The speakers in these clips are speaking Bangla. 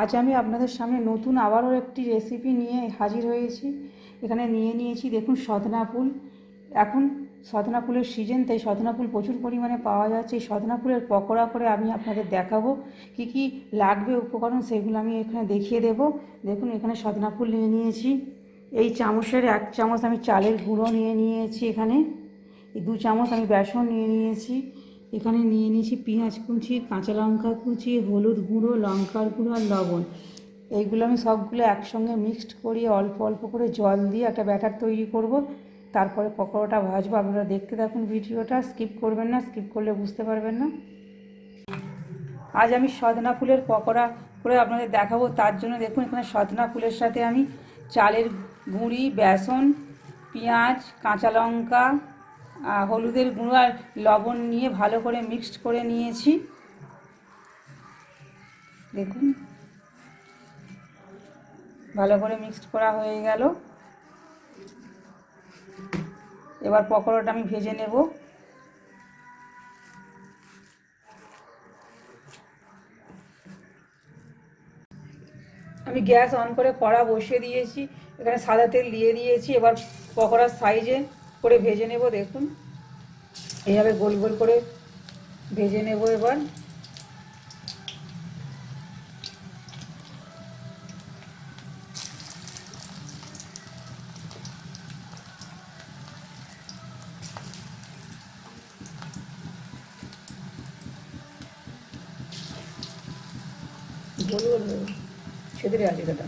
আজ আমি আপনাদের সামনে নতুন আবারও একটি রেসিপি নিয়ে হাজির হয়েছি। এখানে নিয়ে নিয়েছি দেখুন সদনা ফুল। এখন সদনা ফুলের সিজন তাই সদনা ফুল প্রচুর পরিমাণে পাওয়া যাচ্ছে। এই সদনা ফুলের পকোড়া করে আমি আপনাদের দেখাবো কি কি লাগবে, উপকরণ সেগুলো আমি এখানে দেখিয়ে দেব। দেখুন, এখানে সদনা ফুল নিয়ে নিয়েছি। এই চামচের এক চামচ আমি চালের গুঁড়ো নিয়ে নিয়েছি এখানে। দু চামচ আমি বেসন নিয়ে নিয়েছি। এখানে নিয়ে নিয়েছি পেঁয়াজ কুচি, কাঁচা লঙ্কা কুচি, হলুদ গুঁড়ো, লঙ্কার গুঁড়ো আর লবণ। এইগুলো আমি সবগুলো একসঙ্গে মিক্সড করিয়ে অল্প অল্প করে জল দিয়ে একটা ব্যাটার তৈরি করব। তারপরে পকোড়াটা ভাজবো। আপনারা দেখতে থাকুন ভিডিওটা। স্কিপ করবেন না স্কিপ করলে বুঝতে পারবেন না। আজ আমি সদনা ফুলের পকোড়া করে আপনাদের দেখাবো। তার জন্য দেখুন, এখানে সদনা ফুলের সাথে আমি চালের গুঁড়ি, বেসন, পেঁয়াজ, কাঁচা লঙ্কা হলুদের গুঁড়ো আর লবণ নিয়ে ভালো করে মিক্সড করে নিয়েছি। দেখুন। ভালো করে মিক্সড করা হয়ে গেল। এবার পকোড়াটা আমি ভেজে নেব। আমি গ্যাস অন করে কড়া বসিয়ে দিয়েছি। এখানে সাদা তেল দিয়ে দিয়েছি। এবার পকোড়ার সাইজে করে ভেজে নেব, দেখুন। এইভাবে গোল গোল করে ভেজে নেব এবার। গোল গোল ছেদরে আছে দাদা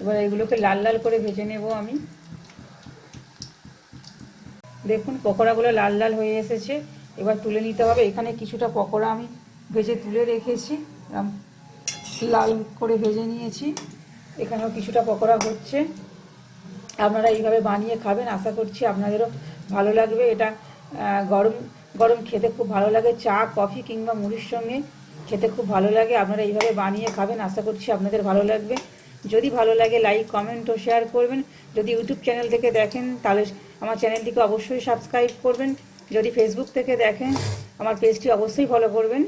এবার এগুলোকে লাল লাল করে ভেজে নেব আমি। দেখুন পকোড়াগুলো লাল লাল হয়ে এসেছে। এবার তুলে নিতে হবে। এখানে কিছুটা পকোড়া আমি ভেজে তুলে রেখেছি। লাল করে ভেজে নিয়েছি। এখানেও কিছুটা পকোড়া হচ্ছে। আপনারা এইভাবে বানিয়ে খাবেন, আশা করছি আপনাদেরও ভালো লাগবে। এটা গরম গরম খেতে খুব ভালো লাগে। চা, কফি কিংবা মুড়ির সঙ্গে খেতে খুব ভালো লাগে। আপনারা এইভাবে বানিয়ে খাবেন, আশা করছি আপনাদের ভালো লাগবে। যদি ভালো লাগে লাইক কমেন্ট ও শেয়ার করবেন। যদি ইউটিউব চ্যানেল থেকে দেখেন, তাহলে আমার চ্যানেলটিকে অবশ্যই সাবস্ক্রাইব করবেন। যদি ফেসবুক থেকে দেখেন, আমার পেজটি অবশ্যই ফলো করবেন।